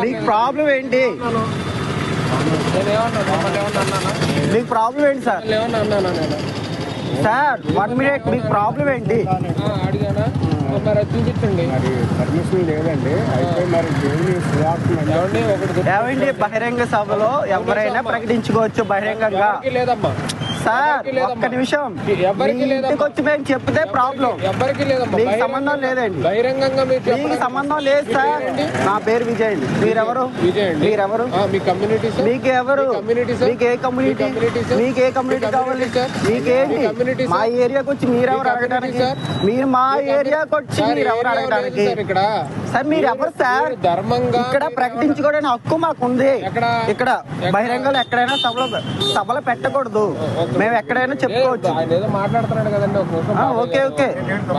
మీకు ప్రాబ్లం ఏంటి? మీకు ప్రాబ్లం ఏంటి సార్? సార్ వన్ మినిట్ మీకు ప్రాబ్లం ఏంటి? మరి చూపించండి పర్మిషన్ లేదండి అయితే మరి ఏమండి బహిరంగ సభలో ఎవరైనా ప్రకటించుకోవచ్చు బహిరంగంగా. లేదమ్మా సార్. ఒక్క నిమిషం ఎవరికి. ఇంటికి వచ్చి మేము చెప్తే ప్రాబ్లం ఎవరికి మీకు సంబంధం లేదండి. బహిరంగంగా మీకు. సంబంధం లేదు సార్? నా పేరు విజయ్ అండి మీరెవరు విజయ్ అండి మీరెవరు మీ కమ్యూనిటీ మీకు ఎవరు మీకు ఏ కమ్యూనిటీ? మీకు ఏ కమ్యూనిటీ కావాలి? మీకేంటి మీ? ఏరియాకి వచ్చి మీరెవరు అడగడానికి? మీరు మా ఏరియాకి వచ్చి మీరు ఎవరు అడగడానికి ఇక్కడ సార్ మీరు ఎవరు సార్ ధర్మంగా ఇక్కడ మీరు ప్రకటించుకోవడానికి హక్కు మాకు ఉంది? ఇక్కడ? బహిరంగంలో ఎక్కడైనా సభలో సభలో పెట్టకూడదు. మేము ఎక్కడైనా చెప్పుకోవచ్చు ఆయన ఏదో మాట్లాడుతున్నాడు కదండి ఓకే. ఓకే.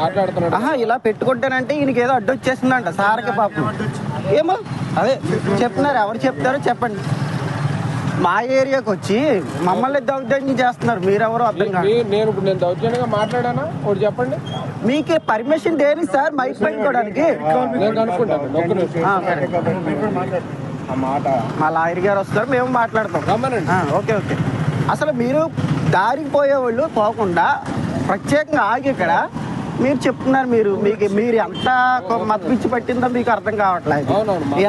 మాట్లాడుతున్నాడు ఆహా ఇలా పెట్టుకుంటానంటే ఈయనకి ఏదో అడ్డు వచ్చేసిందంట సార్కి పాపం ఏమో అదే చెప్తున్నారు ఎవరు చెప్తారో చెప్పండి మా ఏరియాకి వచ్చి మమ్మల్ని దౌర్జన్యం చేస్తున్నారు. మీరెవరో అర్థం కాదు నేను ఇప్పుడు నేను దౌర్జన్యంగా మాట్లాడానా? ఒకటి చెప్పండి. మీకు పర్మిషన్ దేనికి సార్? మైక్ పెట్టుకోవడానికి నేను కనుక్కుంటాను. ఒక్క నిమిషం. ఆ, సరే. ఆ మాట. మా లాయర్ గారు వస్తారు మేము మాట్లాడతాం. రమ్మనండి. ఆ, ఓకే ఓకే. అసలు మీరు దారికి పోయేవాళ్ళు పోకుండా ప్రత్యేకంగా ఆగి ఇక్కడ మీరు చెప్తున్నారు మీరు మీకు మీరు ఎంత మత పిచ్చి పట్టిందో మీకు అర్థం కావట్లేదు.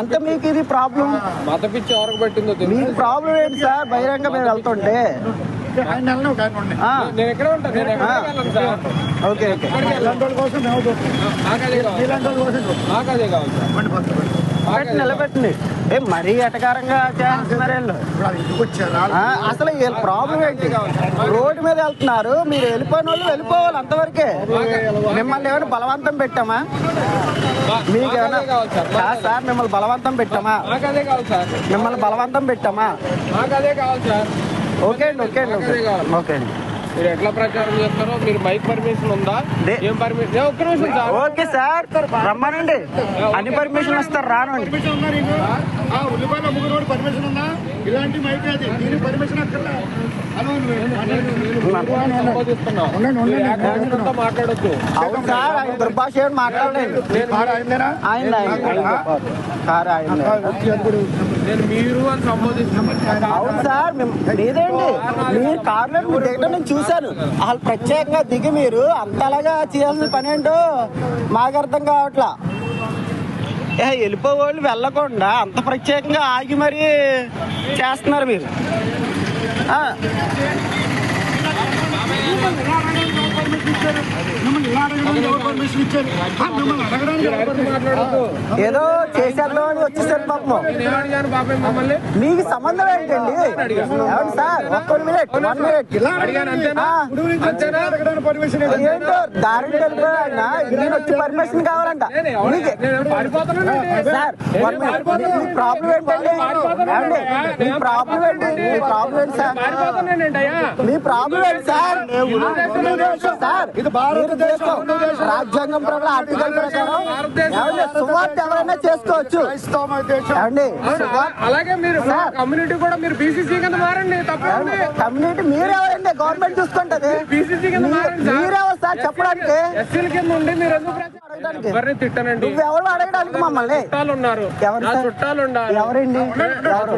ఎంత మీకు ఇది ప్రాబ్లం మత పిచ్చి ఎవరికి పట్టిందో మీకు ప్రాబ్లం ఏంటి సార్? బహిరంగ మేము వెళ్తుంటే. ఓకే నిలబెట్టండి. ఏ మరీ ఎటకారంగా చేస్తున్నారు అసలు వీళ్ళ ప్రాబ్లం ఏంటి? రోడ్డు మీద వెళ్తున్నారు. మీరు వెళ్ళిపోయిన వాళ్ళు వెళ్ళిపోవాలి అంతవరకే. మిమ్మల్ని ఏమైనా బలవంతం పెట్టామా? మీకు ఏమైనా సార్ మిమ్మల్ని బలవంతం పెట్టామా? మిమ్మల్ని బలవంతం పెట్టామా? ఓకే అండి ఓకే అండి ఓకే ఓకే అండి. మీరు ఎట్లా ప్రచారం చేస్తారో మీరు మైక్ పర్మిషన్ ఉందా? ఏం పర్మిషన్? ఒక్క నిమిషం సార్. ఓకే సార్ రమ్మనండి. అన్ని పర్మిషన్ ఇస్తారు రానండి. ఉల్లిపాయల ముగ్గురు పర్మిషన్ ఉందా? ఇలాంటి మైక్ అది. దీని పర్మిషన్ అక్కర్లా? మీరు మాట్లాడొద్దు. అవును సార్ దుర్భాష మాట్లాడలేదు. నేను మీరు అని సంబోధిస్తున్నాను అవును సార్ మేము లేదండి మీరు కారులో మీరు దిగడం నేను చూశాను. అసలు ప్రత్యేకంగా దిగి మీరు అంతలాగా చేయాల్సిన పని ఏంటో మాకు అర్థం కావట్లా. వెళ్ళిపోవాళ్ళు వెళ్ళకుండా అంత ప్రత్యేకంగా ఆగి మరీ చేస్తున్నారు మీరు ఆ, మిమ్మల్ని ఇలా అడగడానికి ఎవరు పర్మిషన్ ఇచ్చారు ఆ, మిమ్మల్ని అడగడానికి ఎవరు అరిచి మాట్లాడొద్దు ఏదో చేసేద్దాం అని వచ్చేసారు పాపం మీకు సంబంధం ఏంటండి? సార్ ఒక్క మినిట్ వన్ మినిట్. ఏంటో దారిని వెళ్ళిపోయి ఆయన. ఈయన వచ్చి పర్మిషన్ కావాలంట. Sir one minute. మీ ప్రాబ్లం ఏంటండి? ఏమండి? మీ ప్రాబ్లం ఏంటి? మీ ప్రాబ్లం ఏంటి సార్? మీ ప్రాబ్లం ఏంటి సార్? సార్ ఇది భారతదేశం రాజ్యాంగం ప్రకారం ఆర్టికల్ ప్రకారం సువార్త ఎవరైనా చేసుకోవచ్చు. ఏమండి? అలాగే మీరు. కమ్యూనిటీ కూడా మీరు బీసీసీ కింద మారండి కమ్యూనిటీ మీరెవరండి? గవర్నమెంట్ చూసుకుంటది. బీసీసీ కింద మీరెవరు సార్ చెప్పడానికి? ఎస్సీల కింద ఉండి మీరు. ఎవరిని తిట్టనండి? నువ్వెవరు అడగడానికి మమ్మల్ని? ఉన్నారు ఎవరు? చుట్టాలు ఎవరండి? ఎవరు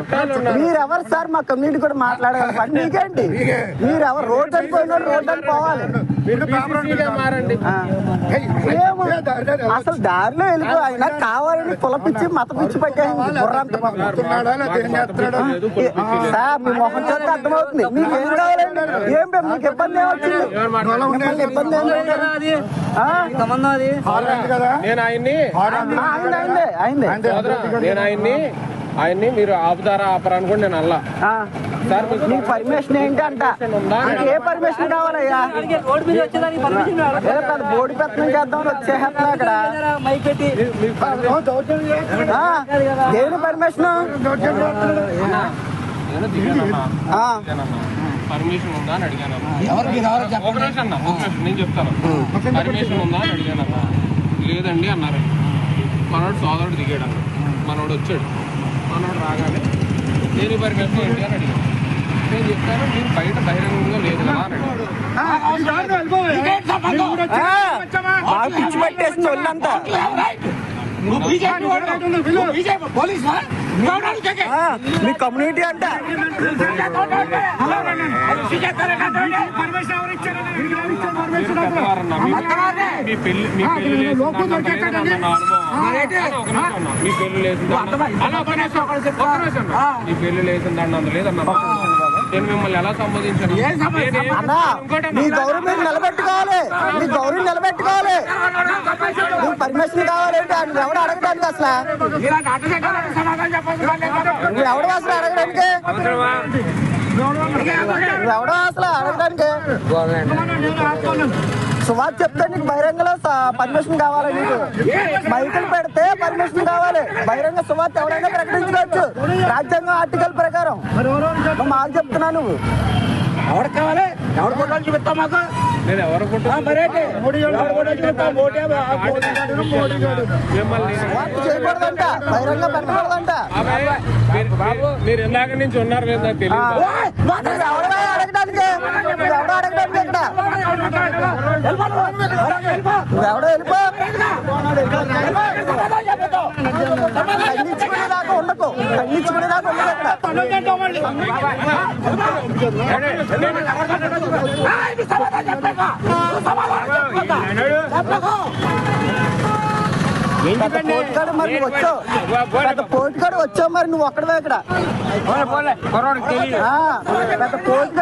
మీరెవరు సార్ మా కమ్యూనిటీ కూడా మాట్లాడగలరు? మీకేంటి? మీరెవరు? రోడ్డు అని పోయిన రోడ్డు అని పోవాలి. మీరు మారండి. ఏమో. అసలు దారిలో వెళ్ళిపో ఆయన కావాలని కులపిచ్చి మత పిచ్చి పట్టేసింది. సార్ మీ మొహం చూస్తే అర్థమవుతుంది మీకు ఏం కావాలండి? ఏం బే, మీకు ఇబ్బంది ఏమొచ్చింది ఇబ్బంది ఏం లేదు. ఆ? హాలండ్ కదా. నేను ఆయన్ని ఆ, అయింది అయింది నేను ఆయన్ని ఆయన్ని మీరు ఆపుతారా ఆపరా అనుకోండి నేను అల్లా. ఆ. సార్ మీకు పర్మిషన్ ఏంటి అంట ఏ పర్మిషన్ కావాలయ్యా? బోడి పెత్తనం చేద్దామని వచ్చేస్తున్నా అక్కడ దేవుని పర్మిషన్ ఉందా అని అడిగాను. నేను చెప్తాను. పర్మిషన్ ఉందా అని అడిగాను. లేదండి అన్నారు. మనోడు సోదరుడు దిగాడు అన్న. మనోడు వచ్చాడు. మనోడు రాగానే దేని పర్మిషన్ ఏంటి అని అడిగాను నేను చెప్తాను మీరు బయట బహిరంగంగా లేదు కదా అని అడిగాను ఈ దారిలో వెళ్ళిపోవే. మీరు కూడా వచ్చి- ఆ, వచ్చామా? బాగా పిచ్చి పట్టేసింది ఒళ్ళంతా నువ్వు బీజేపీ వాడు. మీ కమ్యూనిటీ అంట. మీ- పెళ్ళి మీ పెళ్ళి. మీ లేదన్న. నేను మిమ్మల్ని ఎలా సంబోధించాను. మీ గౌరవం మీరు నిలబెట్టుకోవాలి. మీ గౌరవం నిలబెట్టుకోవాలి. పర్మిషన్ కావాలంటే ఆయన ఎవడు అడగడానికి అసలు? నువ్వు ఎవడు అసలు అడగడానికి? నువ్వు ఎవడో అసలు అడగడానికి? సువార్త చెప్తే నీకు బహిరంగలో పర్మిషన్ కావాలి నీకు. మైకులు పెడితే పర్మిషన్ కావాలి. బహిరంగ సువార్త ఎవడైనా ప్రకటించుకోవచ్చు రాజ్యాంగం ఆర్టికల్ ప్రకారం. మాకు చెప్తున్నా నువ్వు. ఎవరికి కావాలి? ఎవరు ఫోటోలు మాకు? మరేంటి మోడీ చూపిస్తా, మోడీ మోడీ గారు, చేయకూడదంట. బహిరంగ పెట్టకూడదంట. అబ్బాయి, మీరు- ఇందాక నుంచి ఉన్నారు లేదా తెలియదు ఎవడో వెళ్ళిపో. ఉండకు ఖండించుకునే దాకా ఉండదు ఇక్కడ పెద్ద పోటుగాడు మరి నువ్వు వచ్చావు పెద్ద పోటుగాడు వచ్చావు మరి నువ్వు ఒక్కడవే ఇక్కడ పెద్ద